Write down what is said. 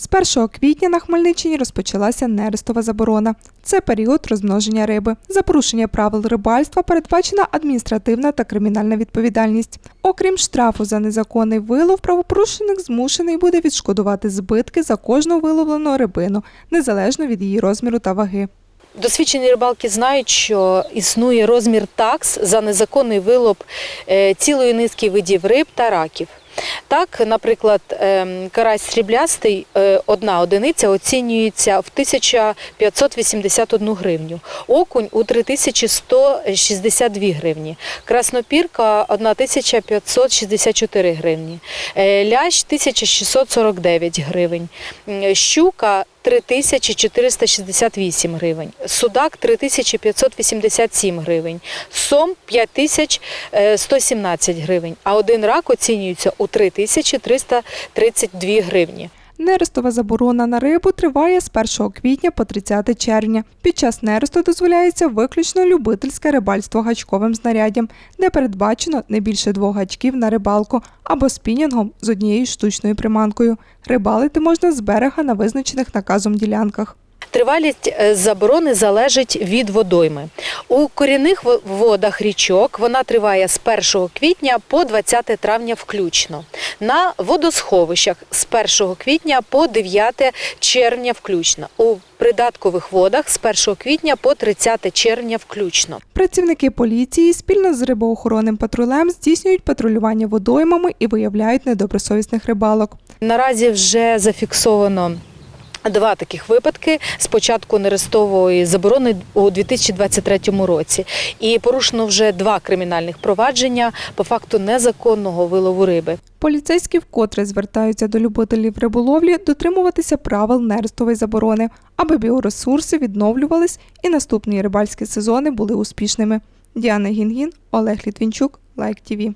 З 1 квітня на Хмельниччині розпочалася нерестова заборона. Це період розмноження риби. За порушення правил рибальства передбачена адміністративна та кримінальна відповідальність. Окрім штрафу за незаконний вилов, правопорушник змушений буде відшкодувати збитки за кожну виловлену рибину, незалежно від її розміру та ваги. Досвідчені рибалки знають, що існує розмір такс за незаконний вилов е, цілої низки видів риб та раків. Так, наприклад, ем, карась сріблястий, е, одна одиниця оцінюється в 1581 гривню, окунь у 3162 гривні, краснопірка 1564 гривні, е, лящ 1649 гривень, щука 3468 гривень, судак 3587 гривень, сом 5117 гривень, а один рак оцінюється у 3332 гривні. Нерестова заборона на рибу триває з 1 квітня по 30 червня. Під час нересту дозволяється виключно любительське рибальство гачковим знаряддям, де передбачено не більше двох гачків на рибалку або спінінгом з однією штучною приманкою. Рибалити можна з берега на визначених наказом ділянках. Тривалість е, заборони залежить від водойми. У корінних водах річок вона триває з 1 квітня по 20 травня включно. На водосховищах з 1 квітня по 9 червня включно. У придаткових водах з 1 квітня по 30 червня включно. Працівники поліції спільно з рибоохоронним патрулем здійснюють патрулювання водоймами і виявляють недобросовісних рибалок. Наразі вже зафіксовано. Два таких випадки з початку нерестової заборони у 2023 році, і порушено вже два кримінальних провадження по факту незаконного вилову риби. Поліцейські вкотре звертаються до любителів риболовлі дотримуватися правил нерестової заборони, аби біоресурси відновлювались і наступні рибальські сезони були успішними. Діана Гінгін, Олег Літвінчук, Лайк ТІВІ.